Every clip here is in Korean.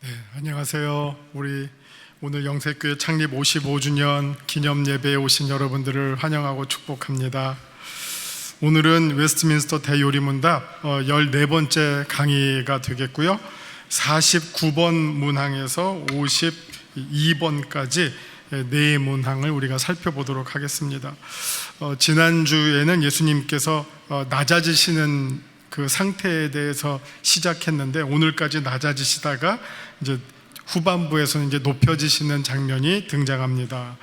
네, 안녕하세요. 우리 오늘 영세교회 창립 55주년 기념 예배에 오신 여러분들을 환영하고 축복합니다. 오늘은 웨스트민스터 대요리문답 어, 14번째 강의가 되겠고요. 49번 문항에서 52번까지 네 문항을 우리가 살펴보도록 하겠습니다. 어, 지난주에는 예수님께서 어, 낮아지시는 그 상태에 대해서 시작했는데 오늘까지 낮아지시다가 이제 후반부에서는 이제 높여지시는 장면이 등장합니다.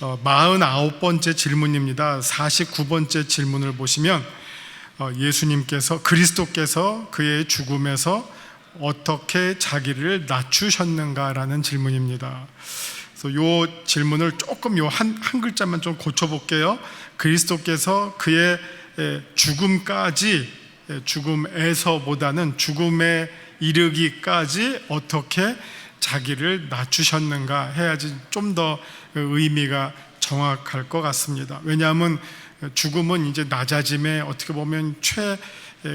어, 49번째 질문입니다. 49번째 질문을 보시면 어, 예수님께서 그리스도께서 그의 죽음에서 어떻게 자기를 낮추셨는가라는 질문입니다. 그래서 요 질문을 조금 요한한 글자만 좀 고쳐볼게요. 그리스도께서 그의 에, 죽음까지 에, 죽음에서보다는 죽음에 이르기까지 어떻게 자기를 낮추셨는가 해야지 좀 더 의미가 정확할 것 같습니다. 왜냐하면 죽음은 이제 낮아짐의 어떻게 보면 최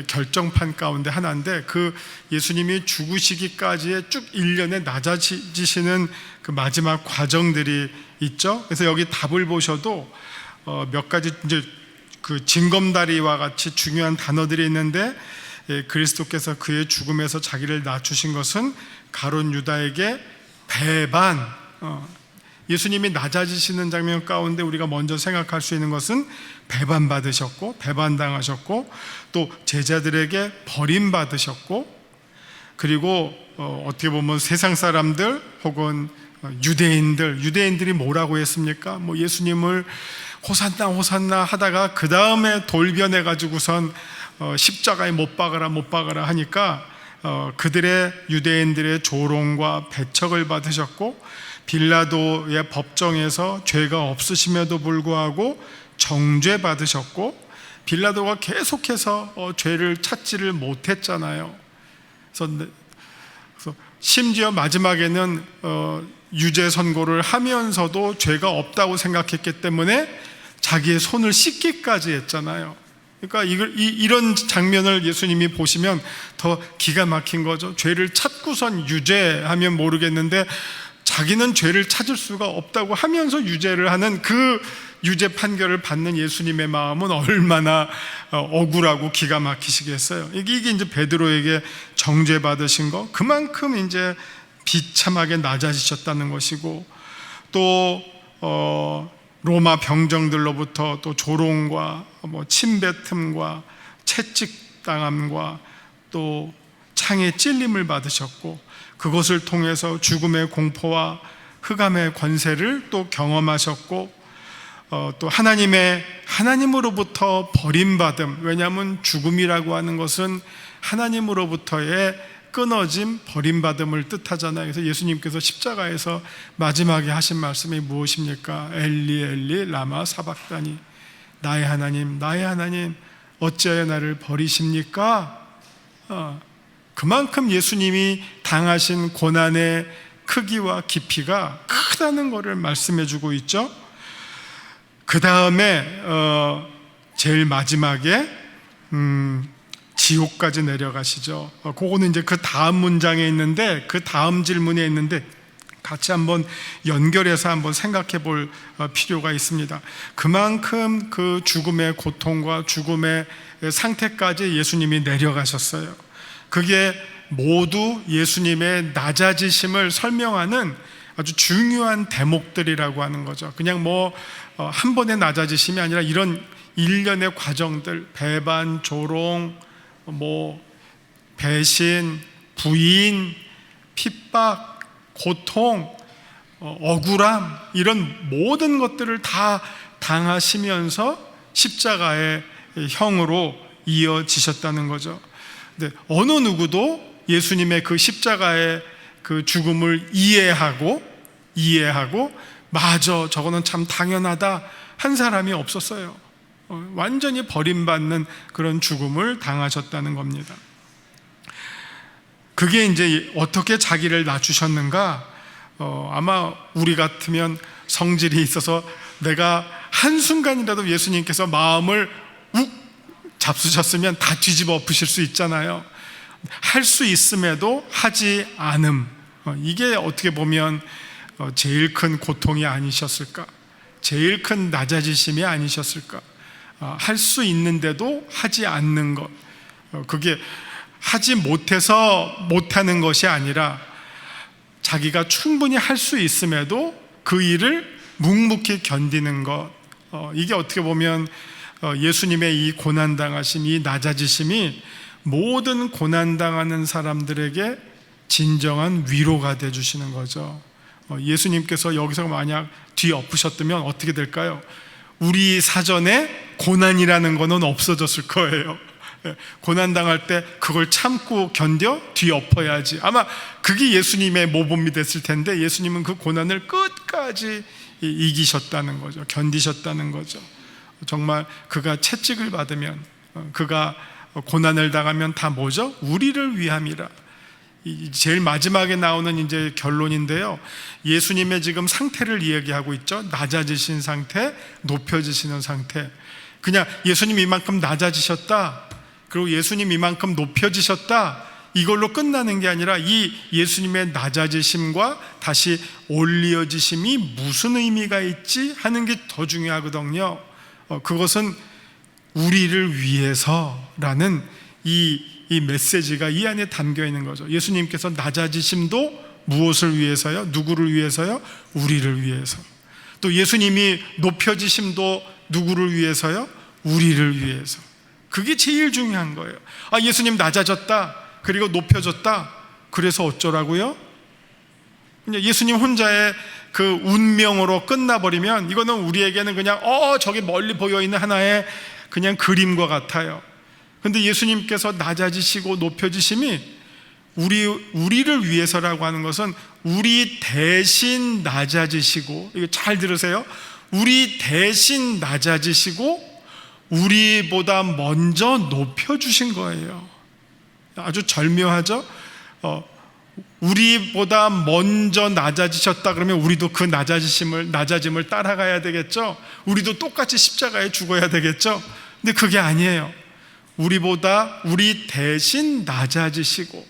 결정판 가운데 하나인데 그 예수님이 죽으시기까지의 쭉 일련의 낮아지시는 그 마지막 과정들이 있죠. 그래서 여기 답을 보셔도 어, 몇 가지 이제 그 징검다리와 같이 중요한 단어들이 있는데 예, 그리스도께서 그의 죽음에서 자기를 낮추신 것은 가론 유다에게 배반 어, 예수님이 낮아지시는 장면 가운데 우리가 먼저 생각할 수 있는 것은 배반받으셨고 배반당하셨고 또 제자들에게 버림받으셨고 그리고 어, 어떻게 보면 세상 사람들 혹은 유대인들 유대인들이 뭐라고 했습니까? 뭐 예수님을 호산나 호산나 하다가 그 다음에 돌변해 가지고선 어, 십자가에 못 박아라 못 박아라 하니까 어, 그들의 유대인들의 조롱과 배척을 받으셨고 빌라도의 법정에서 죄가 없으심에도 불구하고 정죄 받으셨고 빌라도가 계속해서 어, 죄를 찾지를 못했잖아요. 그래서, 그래서 심지어 마지막에는 어, 유죄 선고를 하면서도 죄가 없다고 생각했기 때문에 자기의 손을 씻기까지 했잖아요. 그러니까 이걸, 이, 이런 장면을 예수님이 보시면 더 기가 막힌 거죠. 죄를 찾고선 유죄하면 모르겠는데 자기는 죄를 찾을 수가 없다고 하면서 유죄를 하는 그 유죄 판결을 받는 예수님의 마음은 얼마나 어, 억울하고 기가 막히시겠어요. 이게 이제 베드로에게 정죄 받으신 거 그만큼 이제 비참하게 낮아지셨다는 것이고 또 어, 로마 병정들로부터 또 조롱과 뭐 침뱉음과 채찍당함과 또 창에 찔림을 받으셨고 그것을 통해서 죽음의 공포와 흑암의 권세를 또 경험하셨고 어, 또 하나님의 하나님으로부터 버림받음 왜냐하면 죽음이라고 하는 것은 하나님으로부터의 끊어짐 버림받음을 뜻하잖아요. 그래서 예수님께서 십자가에서 마지막에 하신 말씀이 무엇입니까? 엘리 엘리 라마 사박다니 나의 하나님 나의 하나님 어찌하여 나를 버리십니까? 어, 그만큼 예수님이 당하신 고난의 크기와 깊이가 크다는 것을 말씀해주고 있죠. 그 다음에 어, 제일 마지막에 음, 지옥까지 내려가시죠. 어, 그거는 이제 그 다음 문장에 있는데 그 다음 질문에 있는데 같이 한번 연결해서 한번 생각해 볼 어, 필요가 있습니다. 그만큼 그 죽음의 고통과 죽음의 상태까지 예수님이 내려가셨어요. 그게 모두 예수님의 낮아지심을 설명하는 아주 중요한 대목들이라고 하는 거죠. 그냥 뭐 한 번의 낮아지심이 아니라 이런 일련의 과정들, 배반, 조롱, 뭐 배신, 부인, 핍박, 고통, 어, 억울함 이런 모든 것들을 다 당하시면서 십자가의 형으로 이어지셨다는 거죠. 근데 어느 누구도 예수님의 그 십자가의 그 죽음을 이해하고 이해하고 맞아 저거는 참 당연하다 한 사람이 없었어요. 어, 완전히 버림받는 그런 죽음을 당하셨다는 겁니다. 그게 이제 어떻게 자기를 낮추셨는가? 어, 아마 우리 같으면 성질이 있어서 내가 한순간이라도 예수님께서 마음을 욱 잡수셨으면 다 뒤집어 엎으실 수 있잖아요. 할 수 있음에도 하지 않음. 어, 이게 어떻게 보면 어, 제일 큰 고통이 아니셨을까? 제일 큰 낮아지심이 아니셨을까? 어, 할수 있는데도 하지 않는 것. 어, 그게 하지 못해서 못하는 것이 아니라 자기가 충분히 할 수 있음에도 그 일을 묵묵히 견디는 것. 어, 이게 어떻게 보면 어, 예수님의 이 고난당하심, 이 낮아지심이 모든 고난당하는 사람들에게 진정한 위로가 돼 주시는 거죠. 어, 예수님께서 여기서 만약 뒤 엎으셨다면 어떻게 될까요? 우리 사전에 고난이라는 거는 없어졌을 거예요. 예, 고난 당할 때 그걸 참고 견뎌 뒤 엎어야지. 아마 그게 예수님의 모범이 됐을 텐데 예수님은 그 고난을 끝까지 이- 이기셨다는 거죠. 견디셨다는 거죠. 정말 그가 채찍을 받으면 어, 그가 고난을 당하면 다 뭐죠? 우리를 위함이라. 이 제일 마지막에 나오는 이제 결론인데요. 예수님의 지금 상태를 이야기하고 있죠. 낮아지신 상태, 높여지시는 상태. 그냥 예수님 이만큼 낮아지셨다. 그리고 예수님 이만큼 높여지셨다. 이걸로 끝나는 게 아니라 이 예수님의 낮아지심과 다시 올려지심이 무슨 의미가 있지 하는 게 더 중요하거든요. 어, 그것은 우리를 위해서라는 이, 이 메시지가 이 안에 담겨 있는 거죠. 예수님께서 낮아지심도 무엇을 위해서요? 누구를 위해서요? 우리를 위해서. 또 예수님이 높여지심도 누구를 위해서요? 우리를 위해서. 그게 제일 중요한 거예요. 아, 예수님 낮아졌다. 그리고 높여졌다. 그래서 어쩌라고요? 그냥 예수님 혼자의 그 운명으로 끝나버리면 이거는 우리에게는 그냥 어 저기 멀리 보여 있는 하나의 그냥 그림과 같아요. 근데 예수님께서 낮아지시고 높여지심이 우리 우리를 위해서라고 하는 것은 우리 대신 낮아지시고 이거 잘 들으세요. 우리 대신 낮아지시고 우리보다 먼저 높여주신 거예요. 아주 절묘하죠. 어, 우리보다 먼저 낮아지셨다 그러면 우리도 그 낮아지심을 낮아짐을 따라가야 되겠죠. 우리도 똑같이 십자가에 죽어야 되겠죠. 근데 그게 아니에요. 우리보다 우리 대신 낮아지시고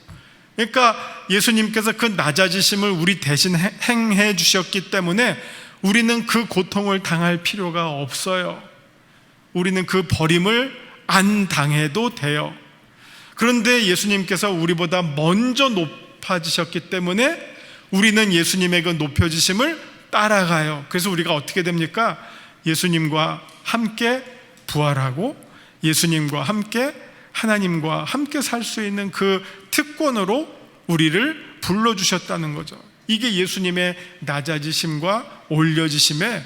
그러니까 예수님께서 그 낮아지심을 우리 대신 해- 행해 주셨기 때문에 우리는 그 고통을 당할 필요가 없어요. 우리는 그 버림을 안 당해도 돼요. 그런데 예수님께서 우리보다 먼저 높아지셨기 때문에 우리는 예수님의 그 높여지심을 따라가요. 그래서 우리가 어떻게 됩니까? 예수님과 함께 부활하고 예수님과 함께 하나님과 함께 살 수 있는 그 특권으로 우리를 불러주셨다는 거죠. 이게 예수님의 낮아지심과 올려지심에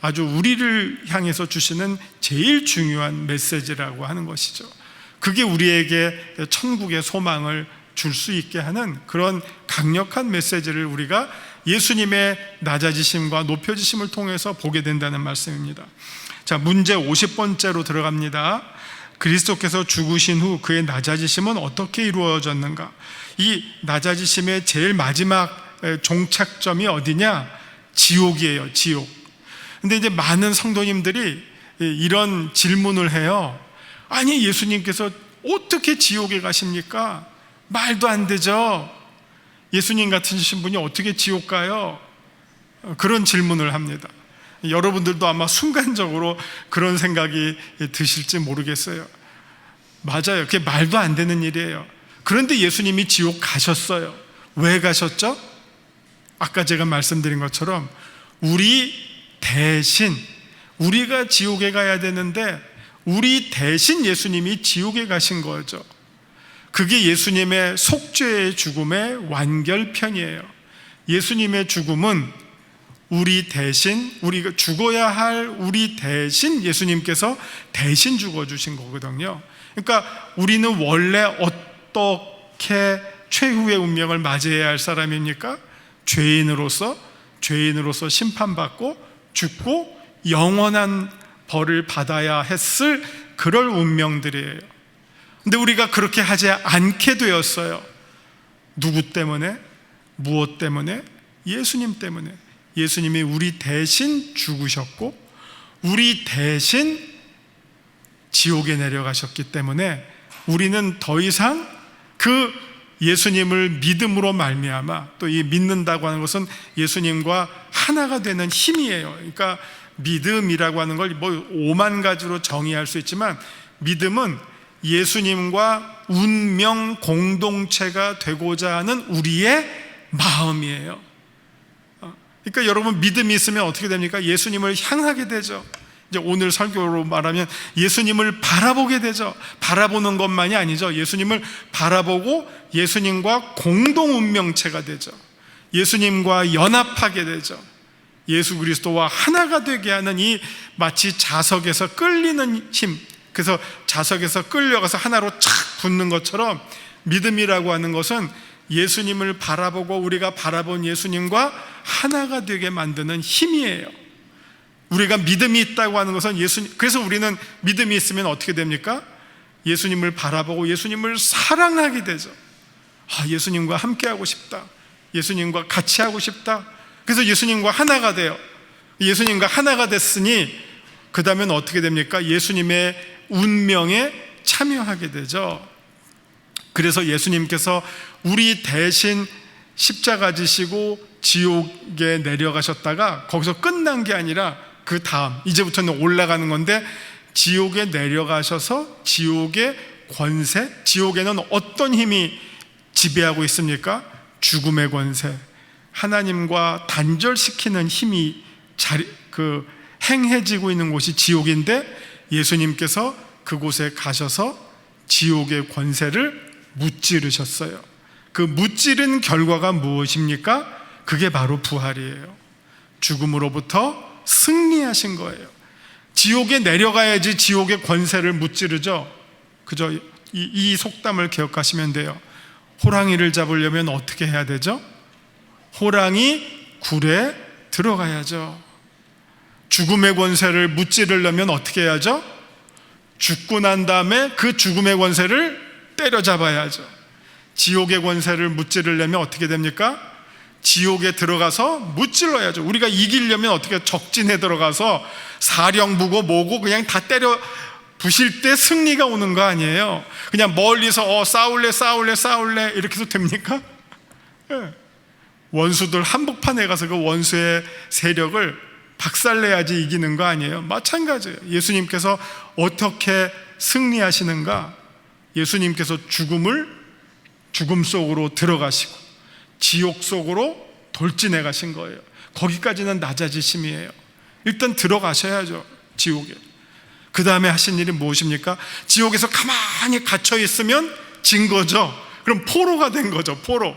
아주 우리를 향해서 주시는 제일 중요한 메시지라고 하는 것이죠. 그게 우리에게 천국의 소망을 줄 수 있게 하는 그런 강력한 메시지를 우리가 예수님의 낮아지심과 높여지심을 통해서 보게 된다는 말씀입니다. 자, 문제 50번째로 들어갑니다. 그리스도께서 죽으신 후 그의 낮아지심은 어떻게 이루어졌는가? 이 낮아지심의 제일 마지막 에, 종착점이 어디냐? 지옥이에요, 지옥. 근데 이제 많은 성도님들이 이런 질문을 해요. 아니, 예수님께서 어떻게 지옥에 가십니까? 말도 안 되죠. 예수님 같으신 분이 어떻게 지옥 가요? 어, 그런 질문을 합니다. 여러분들도 아마 순간적으로 그런 생각이 드실지 모르겠어요. 맞아요. 그게 말도 안 되는 일이에요. 그런데 예수님이 지옥 가셨어요. 왜 가셨죠? 아까 제가 말씀드린 것처럼 우리 대신 우리가 지옥에 가야 되는데 우리 대신 예수님이 지옥에 가신 거죠. 그게 예수님의 속죄의 죽음의 완결편이에요. 예수님의 죽음은 우리 대신 우리가 죽어야 할 우리 대신 예수님께서 대신 죽어 주신 거거든요. 그러니까 우리는 원래 어떻게 최후의 운명을 맞이해야 할 사람입니까? 죄인으로서 죄인으로서 심판받고 죽고 영원한 벌을 받아야 했을 그럴 운명들이에요. 근데 우리가 그렇게 하지 않게 되었어요. 누구 때문에? 무엇 때문에? 예수님 때문에. 예수님이 우리 대신 죽으셨고, 우리 대신 지옥에 내려가셨기 때문에 우리는 더 이상 그 예수님을 믿음으로 말미암아 또 이 믿는다고 하는 것은 예수님과 하나가 되는 힘이에요. 그러니까 믿음이라고 하는 걸 뭐 오만 가지로 정의할 수 있지만 믿음은 예수님과 운명 공동체가 되고자 하는 우리의 마음이에요. 어, 그러니까 여러분 믿음이 있으면 어떻게 됩니까? 예수님을 향하게 되죠. 이제 오늘 설교로 말하면 예수님을 바라보게 되죠. 바라보는 것만이 아니죠. 예수님을 바라보고 예수님과 공동 운명체가 되죠. 예수님과 연합하게 되죠. 예수 그리스도와 하나가 되게 하는 이 마치 자석에서 끌리는 힘. 그래서 자석에서 끌려가서 하나로 착 붙는 것처럼 믿음이라고 하는 것은 예수님을 바라보고 우리가 바라본 예수님과 하나가 되게 만드는 힘이에요. 우리가 믿음이 있다고 하는 것은 예수님, 그래서 우리는 믿음이 있으면 어떻게 됩니까? 예수님을 바라보고 예수님을 사랑하게 되죠. 아, 예수님과 함께하고 싶다. 예수님과 같이 하고 싶다. 그래서 예수님과 하나가 돼요. 예수님과 하나가 됐으니, 그 다음엔 어떻게 됩니까? 예수님의 운명에 참여하게 되죠. 그래서 예수님께서 우리 대신 십자가 지시고 지옥에 내려가셨다가 거기서 끝난 게 아니라 그 다음 이제부터는 올라가는 건데 지옥에 내려가셔서 지옥의 권세, 지옥에는 어떤 힘이 지배하고 있습니까? 죽음의 권세, 하나님과 단절시키는 힘이 자리, 그 행해지고 있는 곳이 지옥인데 예수님께서 그곳에 가셔서 지옥의 권세를 무찌르셨어요. 그 무찌른 결과가 무엇입니까? 그게 바로 부활이에요. 죽음으로부터 승리하신 거예요. 지옥에 내려가야지 지옥의 권세를 무찌르죠. 그저 이, 이 속담을 기억하시면 돼요. 호랑이를 잡으려면 어떻게 해야 되죠? 호랑이 굴에 들어가야죠. 죽음의 권세를 무찌르려면 어떻게 해야죠? 죽고 난 다음에 그 죽음의 권세를 때려잡아야죠. 지옥의 권세를 무찌르려면 어떻게 됩니까? 지옥에 들어가서 무찔러야죠. 우리가 이기려면 어떻게 적진에 들어가서 사령부고 뭐고 그냥 다 때려 부실 때 승리가 오는 거 아니에요. 그냥 멀리서 어 싸울래 싸울래 싸울래 이렇게 해도 됩니까? 네. 원수들 한복판에 가서 그 원수의 세력을 박살내야지 이기는 거 아니에요. 마찬가지예요. 예수님께서 어떻게 승리하시는가? 예수님께서 죽음을 죽음 속으로 들어가시고 지옥 속으로 돌진해 가신 거예요. 거기까지는 낮아지심이에요. 일단 들어가셔야죠. 지옥에. 그 다음에 하신 일이 무엇입니까? 지옥에서 가만히 갇혀 있으면 진 거죠. 그럼 포로가 된 거죠. 포로.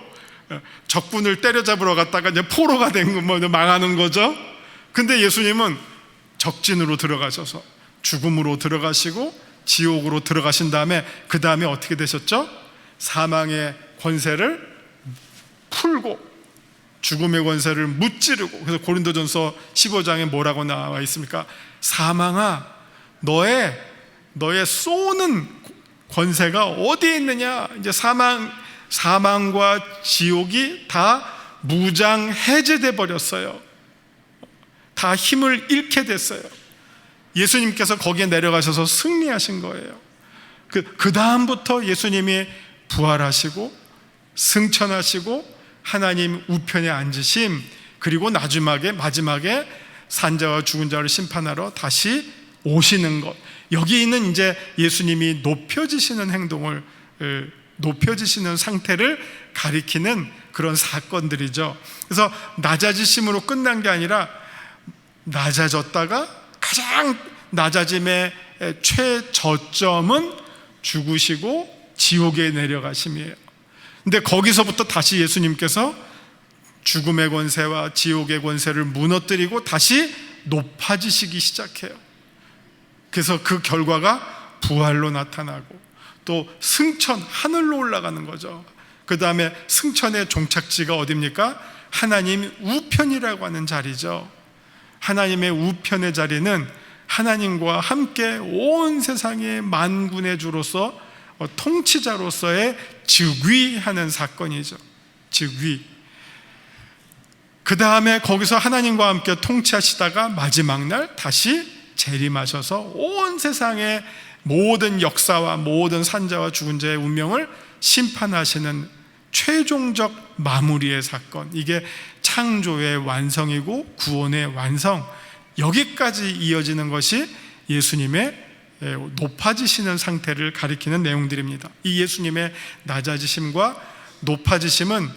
적군을 때려잡으러 갔다가 이제 포로가 된 거, 뭐 망하는 거죠. 근데 예수님은 적진으로 들어가셔서 죽음으로 들어가시고 지옥으로 들어가신 다음에 그 다음에 어떻게 되셨죠? 사망의 권세를 풀고 죽음의 권세를 무찌르고 그래서 고린도전서 15장에 뭐라고 나와 있습니까? 사망아 너의 너의 쏘는 권세가 어디에 있느냐? 이제 사망 사망과 지옥이 다 무장 해제돼 버렸어요. 다 힘을 잃게 됐어요. 예수님께서 거기에 내려가셔서 승리하신 거예요. 그, 그 다음부터 예수님이 부활하시고 승천하시고 하나님 우편에 앉으심 그리고 마지막에 마지막에 산자와 죽은 자를 심판하러 다시 오시는 것 여기 있는 이제 예수님이 높여지시는 행동을 높여지시는 상태를 가리키는 그런 사건들이죠. 그래서 낮아지심으로 끝난 게 아니라 낮아졌다가 가장 낮아짐의 최저점은 죽으시고 지옥에 내려가심이에요. 근데 거기서부터 다시 예수님께서 죽음의 권세와 지옥의 권세를 무너뜨리고 다시 높아지시기 시작해요. 그래서 그 결과가 부활로 나타나고 또 승천, 하늘로 올라가는 거죠. 그 다음에 승천의 종착지가 어딥니까? 하나님 우편이라고 하는 자리죠. 하나님의 우편의 자리는 하나님과 함께 온 세상의 만군의 주로서 어, 통치자로서의 즉위하는 사건이죠. 즉위. 그 다음에 거기서 하나님과 함께 통치하시다가 마지막 날 다시 재림하셔서 온 세상의 모든 역사와 모든 산자와 죽은 자의 운명을 심판하시는 최종적 마무리의 사건. 이게 창조의 완성이고 구원의 완성. 여기까지 이어지는 것이 예수님의 예, 높아지시는 상태를 가리키는 내용들입니다. 이 예수님의 낮아지심과 높아지심은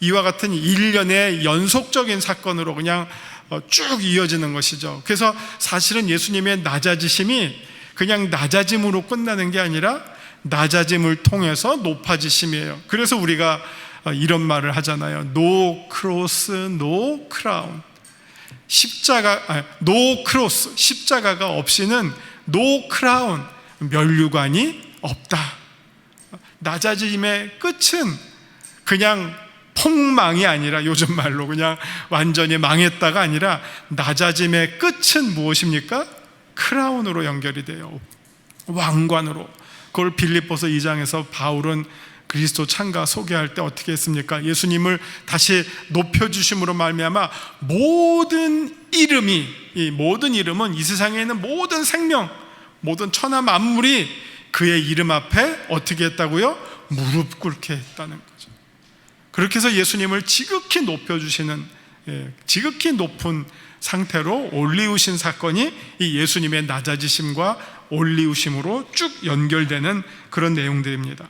이와 같은 일련의 연속적인 사건으로 그냥 어, 쭉 이어지는 것이죠. 그래서 사실은 예수님의 낮아지심이 그냥 낮아짐으로 끝나는 게 아니라 낮아짐을 통해서 높아지심이에요. 그래서 우리가 어, 이런 말을 하잖아요. No cross, no crown. 십자가, 아, no cross, 십자가가 없이는 no crown, 면류관이 없다. 낮아짐의 끝은 그냥 폭망이 아니라 요즘 말로 그냥 완전히 망했다가 아니라 낮아짐의 끝은 무엇입니까? 크라운으로 연결이 돼요. 왕관으로. 그걸 빌립보서 2장에서 바울은 그리스도 창가 소개할 때 어떻게 했습니까? 예수님을 다시 높여 주심으로 말미암아 모든 이름이 이 모든 이름은 이 세상에 있는 모든 생명, 모든 천하 만물이 그의 이름 앞에 어떻게 했다고요? 무릎 꿇게 했다는 거죠. 그렇게 해서 예수님을 지극히 높여 주시는 예, 지극히 높은 상태로 올리우신 사건이 이 예수님의 낮아지심과 올리우심으로 쭉 연결되는 그런 내용들입니다.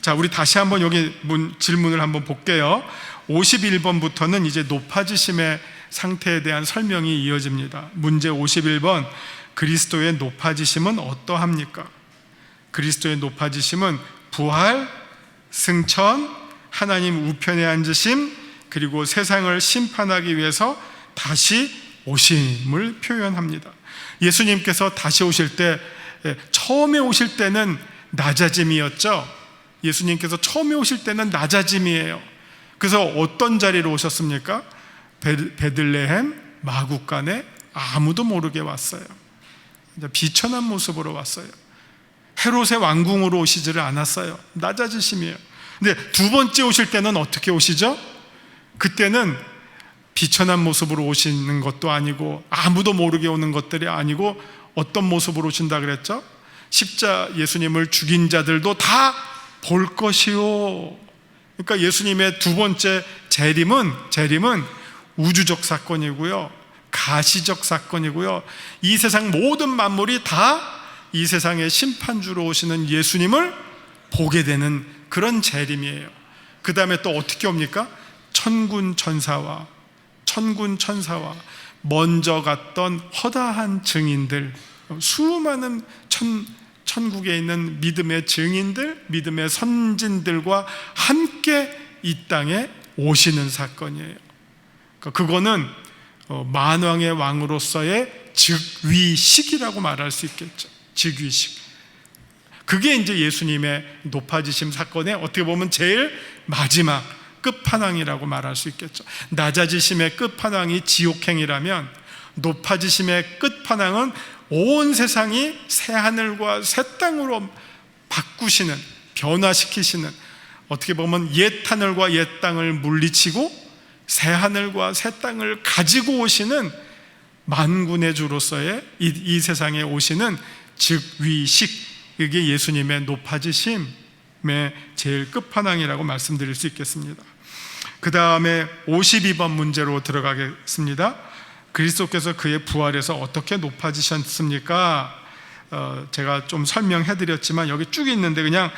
자, 우리 다시 한번 여기 문, 질문을 한번 볼게요. 51번부터는 이제 높아지심의 상태에 대한 설명이 이어집니다. 문제 51번. 그리스도의 높아지심은 어떠합니까? 그리스도의 높아지심은 부활, 승천, 하나님 우편에 앉으심, 그리고 세상을 심판하기 위해서 다시 오심을 표현합니다. 예수님께서 다시 오실 때, 예, 처음에 오실 때는 낮아짐이었죠. 예수님께서 처음에 오실 때는 낮아짐이에요. 그래서 어떤 자리로 오셨습니까? 베들레헴 마국간에 아무도 모르게 왔어요. 비천한 모습으로 왔어요. 헤롯의 왕궁으로 오시지를 않았어요. 낮아지심이에요. 근데 두 번째 오실 때는 어떻게 오시죠? 그때는 비천한 모습으로 오시는 것도 아니고 아무도 모르게 오는 것들이 아니고 어떤 모습으로 오신다 그랬죠? 십자 예수님을 죽인 자들도 다 볼 것이요. 그러니까 예수님의 두 번째 재림은 재림은 우주적 사건이고요. 가시적 사건이고요. 이 세상 모든 만물이 다 이 세상의 심판주로 오시는 예수님을 보게 되는 그런 재림이에요. 그 다음에 또 어떻게 옵니까? 천군 천사와 천군 천사와 먼저 갔던 허다한 증인들, 수많은 천, 천국에 있는 믿음의 증인들, 믿음의 선진들과 함께 이 땅에 오시는 사건이에요. 그러니까 그거는 어, 만왕의 왕으로서의 즉위식이라고 말할 수 있겠죠. 즉위식. 그게 이제 예수님의 높아지심 사건의 어떻게 보면 제일 마지막 끝판왕이라고 말할 수 있겠죠. 낮아지심의 끝판왕이 지옥행이라면 높아지심의 끝판왕은 온 세상이 새 하늘과 새 땅으로 바꾸시는 변화시키시는 어떻게 보면 옛 하늘과 옛 땅을 물리치고 새 하늘과 새 땅을 가지고 오시는 만군의 주로서의 이, 이 세상에 오시는 즉 위식 이게 예수님의 높아지심의 제일 끝판왕이라고 말씀드릴 수 있겠습니다. 그 다음에 52번 문제로 들어가겠습니다. 그리스도께서 그의 부활에서 어떻게 높아지셨습니까? 어, 제가 좀 설명해 드렸지만 여기 쭉 있는데 그냥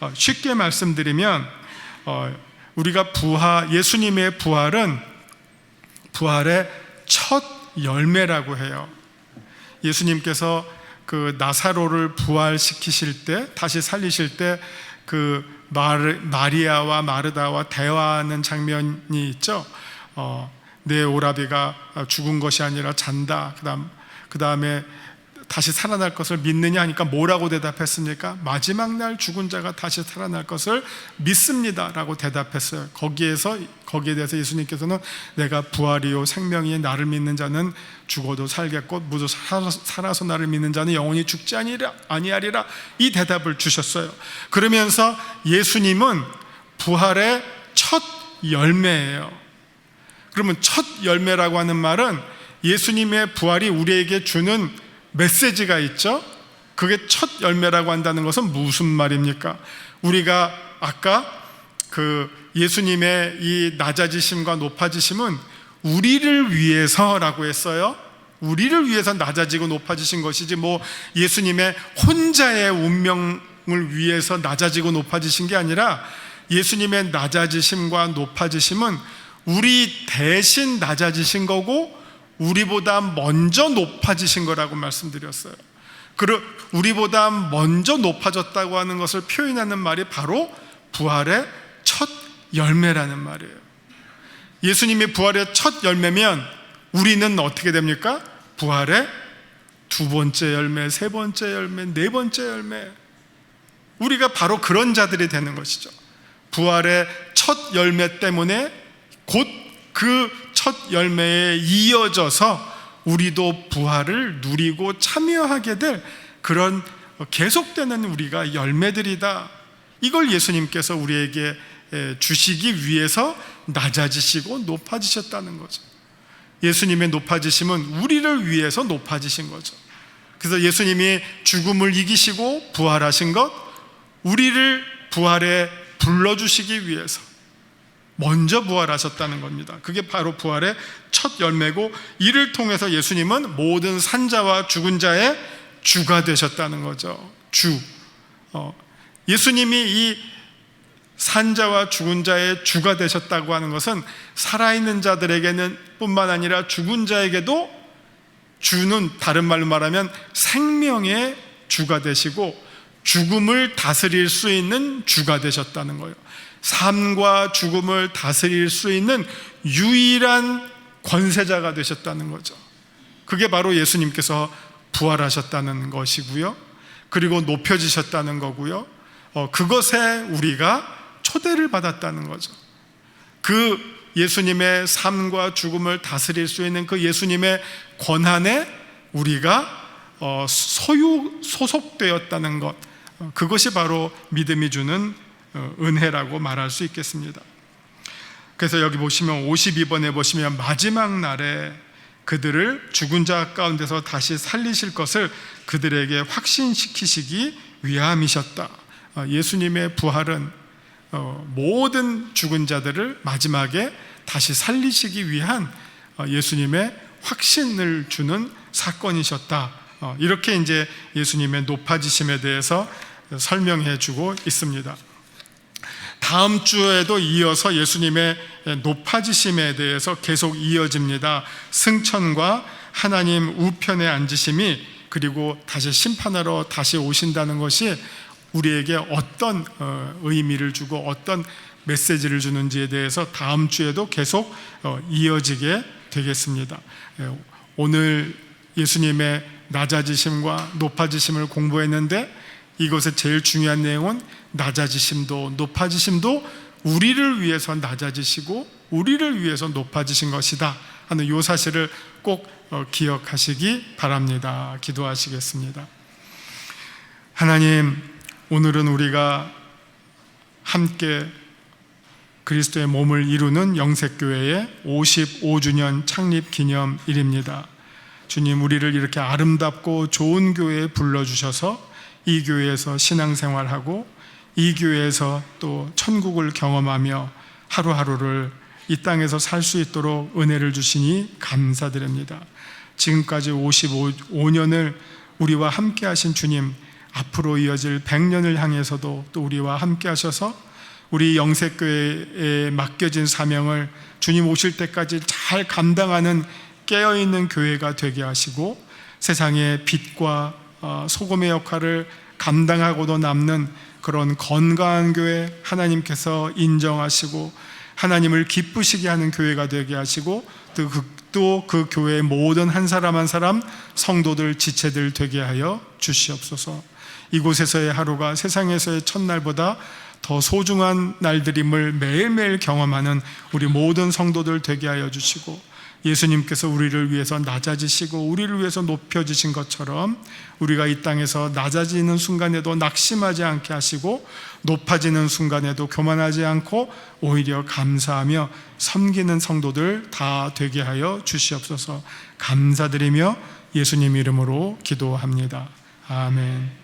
어, 쉽게 말씀드리면 어, 우리가 부활 예수님의 부활은 부활의 첫 열매라고 해요. 예수님께서 그 나사로를 부활시키실 때 다시 살리실 때그 마리아와 마르다와 대화하는 장면이 있죠. 어, 내 오라비가 죽은 것이 아니라 잔다. 그다음 그 다음에 다시 살아날 것을 믿느냐 하니까 뭐라고 대답했습니까? 마지막 날 죽은 자가 다시 살아날 것을 믿습니다라고 대답했어요. 거기에서 거기에 대해서 예수님께서는 내가 부활이요 생명이 나를 믿는 자는 죽어도 살겠고 무도 살아서 나를 믿는 자는 영원히 죽지 아니라 아니하리라 이 대답을 주셨어요. 그러면서 예수님은 부활의 첫 열매예요. 그러면 첫 열매라고 하는 말은 예수님의 부활이 우리에게 주는 메시지가 있죠. 그게 첫 열매라고 한다는 것은 무슨 말입니까? 우리가 아까 그 예수님의 이 낮아지심과 높아지심은 우리를 위해서라고 했어요. 우리를 위해서 낮아지고 높아지신 것이지 뭐 예수님의 혼자의 운명을 위해서 낮아지고 높아지신 게 아니라 예수님의 낮아지심과 높아지심은 우리 대신 낮아지신 거고 우리보다 먼저 높아지신 거라고 말씀드렸어요. 그리고 우리보다 먼저 높아졌다고 하는 것을 표현하는 말이 바로 부활의 첫 열매라는 말이에요. 예수님이 부활의 첫 열매면 우리는 어떻게 됩니까? 부활의 두 번째 열매, 세 번째 열매, 네 번째 열매. 우리가 바로 그런 자들이 되는 것이죠. 부활의 첫 열매 때문에 곧그 첫 열매에 이어져서 우리도 부활을 누리고 참여하게 될 그런 계속되는 우리가 열매들이다. 이걸 예수님께서 우리에게 주시기 위해서 낮아지시고 높아지셨다는 거죠. 예수님의 높아지심은 우리를 위해서 높아지신 거죠. 그래서 예수님이 죽음을 이기시고 부활하신 것, 우리를 부활에 불러주시기 위해서 먼저 부활하셨다는 겁니다. 그게 바로 부활의 첫 열매고, 이를 통해서 예수님은 모든 산자와 죽은 자의 주가 되셨다는 거죠. 주. 어, 예수님이 이 산자와 죽은 자의 주가 되셨다고 하는 것은 살아있는 자들에게는 뿐만 아니라 죽은 자에게도 주는 다른 말로 말하면 생명의 주가 되시고 죽음을 다스릴 수 있는 주가 되셨다는 거예요. 삶과 죽음을 다스릴 수 있는 유일한 권세자가 되셨다는 거죠. 그게 바로 예수님께서 부활하셨다는 것이고요. 그리고 높여지셨다는 거고요. 어, 그것에 우리가 초대를 받았다는 거죠. 그 예수님의 삶과 죽음을 다스릴 수 있는 그 예수님의 권한에 우리가 어, 소유 소속되었다는 것 어, 그것이 바로 믿음이 주는 어, 은혜라고 말할 수 있겠습니다. 그래서 여기 보시면 52번에 보시면 마지막 날에 그들을 죽은 자 가운데서 다시 살리실 것을 그들에게 확신시키시기 위함이셨다. 예수님의 부활은 어, 모든 죽은 자들을 마지막에 다시 살리시기 위한 어, 예수님의 확신을 주는 사건이셨다. 어, 이렇게 이제 예수님의 높아지심에 대해서 설명해 주고 있습니다. 다음 주에도 이어서 예수님의 높아지심에 대해서 계속 이어집니다. 승천과 하나님 우편에 앉으심이 그리고 다시 심판하러 다시 오신다는 것이 우리에게 어떤 어, 의미를 주고 어떤 메시지를 주는지에 대해서 다음 주에도 계속 어, 이어지게 되겠습니다. 예, 오늘 예수님의 낮아지심과 높아지심을 공부했는데 이것의 제일 중요한 내용은 낮아지심도 높아지심도 우리를 위해서 낮아지시고 우리를 위해서 높아지신 것이다 하는 이 사실을 꼭 어, 기억하시기 바랍니다. 기도하시겠습니다. 하나님, 오늘은 우리가 함께 그리스도의 몸을 이루는 영색교회의 55주년 창립 기념일입니다. 주님, 우리를 이렇게 아름답고 좋은 교회에 불러주셔서 이 교회에서 신앙생활하고 이 교회에서 또 천국을 경험하며 하루하루를 이 땅에서 살 수 있도록 은혜를 주시니 감사드립니다. 지금까지 55년을 우리와 함께 하신 주님, 앞으로 이어질 100년을 향해서도 또 우리와 함께 하셔서 우리 영색교회에 맡겨진 사명을 주님 오실 때까지 잘 감당하는 깨어있는 교회가 되게 하시고 세상의 빛과 어, 소금의 역할을 감당하고도 남는 그런 건강한 교회 하나님께서 인정하시고 하나님을 기쁘시게 하는 교회가 되게 하시고 또그 그 교회의 모든 한 사람 한 사람 성도들 지체들 되게 하여 주시옵소서. 이곳에서의 하루가 세상에서의 첫날보다 더 소중한 날들임을 매일매일 경험하는 우리 모든 성도들 되게 하여 주시고 예수님께서 우리를 위해서 낮아지시고 우리를 위해서 높여지신 것처럼 우리가 이 땅에서 낮아지는 순간에도 낙심하지 않게 하시고 높아지는 순간에도 교만하지 않고 오히려 감사하며 섬기는 성도들 다 되게 하여 주시옵소서 감사드리며 예수님 이름으로 기도합니다. 아멘.